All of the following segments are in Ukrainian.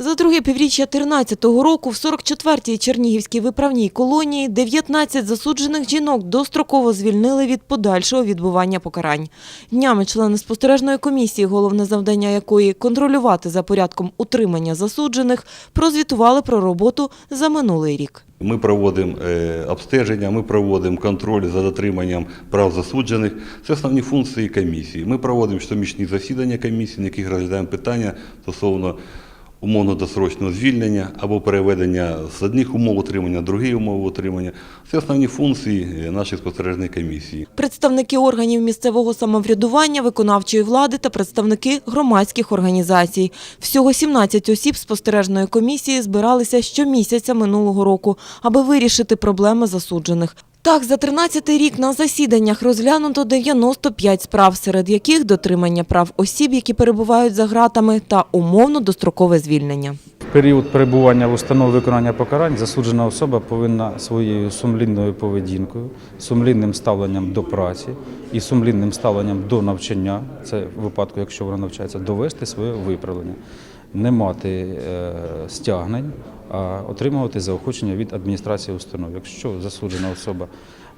За друге півріччя 13-го року в 44-й Чернігівській виправній колонії 19 засуджених жінок достроково звільнили від подальшого відбування покарань. Днями члени спостережної комісії, головне завдання якої контролювати за порядком утримання засуджених, прозвітували про роботу за минулий рік. Ми проводимо е, обстеження, ми проводимо контроль за дотриманням прав засуджених. Це основні функції комісії. Ми проводимо щомісячні засідання комісії, на яких розглядаємо питання стосовно умовно-досрочного звільнення або переведення з одних умов утримання в другі умови утримання. Це основні функції е, нашої спостережної комісії. Представники органів місцевого самоврядування, виконавчої влади та представники громадських організацій. Всього 17 осіб спостережної комісії збиралися щомісяця минулого року, аби вирішити проблеми засуджених. Так, за 13-й рік на засіданнях розглянуто 95 справ, серед яких дотримання прав осіб, які перебувають за ґратами, та умовно дострокове звільнення. Період перебування в установі виконання покарань засуджена особа повинна своєю сумлінною поведінкою, сумлінним ставленням до праці і сумлінним ставленням до навчання, це в випадку, якщо вона навчається, довести своє виправлення, не мати е, стягнень, отримувати заохочення від адміністрації установ. Якщо засуджена особа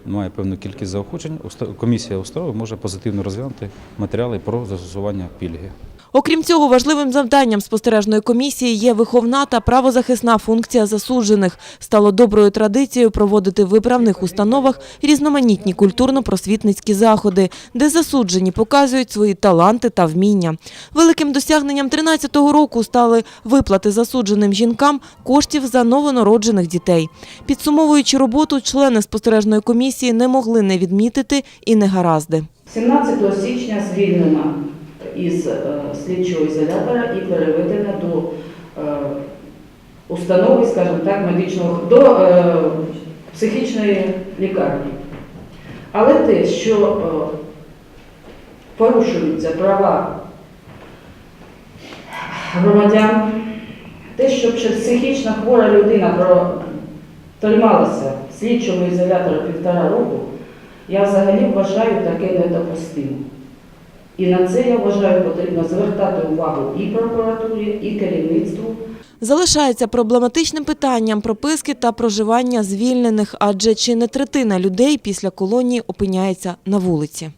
має певну кількість заохочень, комісія установи може позитивно розглянути матеріали про застосування пільги. Окрім цього, важливим завданням спостережної комісії є виховна та правозахисна функція засуджених. Стало доброю традицією проводити в виправних установах різноманітні культурно-просвітницькі заходи, де засуджені показують свої таланти та вміння. Великим досягненням 13-го року стали виплати засудженим жінкам коштів за новонароджених дітей. Підсумовуючи роботу, члени спостережної комісії не могли не відмітити і негаразди. 17 січня звільнена із е, слідчого ізолятора і переведена до е, установи, скажімо так, медичного до е, психічної лікарні. Але те, що порушуються права громадян, те, що психічно хвора людина протрималася в слідчому ізоляторі півтора року, я взагалі вважаю таке недопустимо. І на це я вважаю потрібно звертати увагу і прокуратурі, і керівництву. Залишається проблематичним питанням прописки та проживання звільнених, адже чи не третина людей після колонії опиняється на вулиці.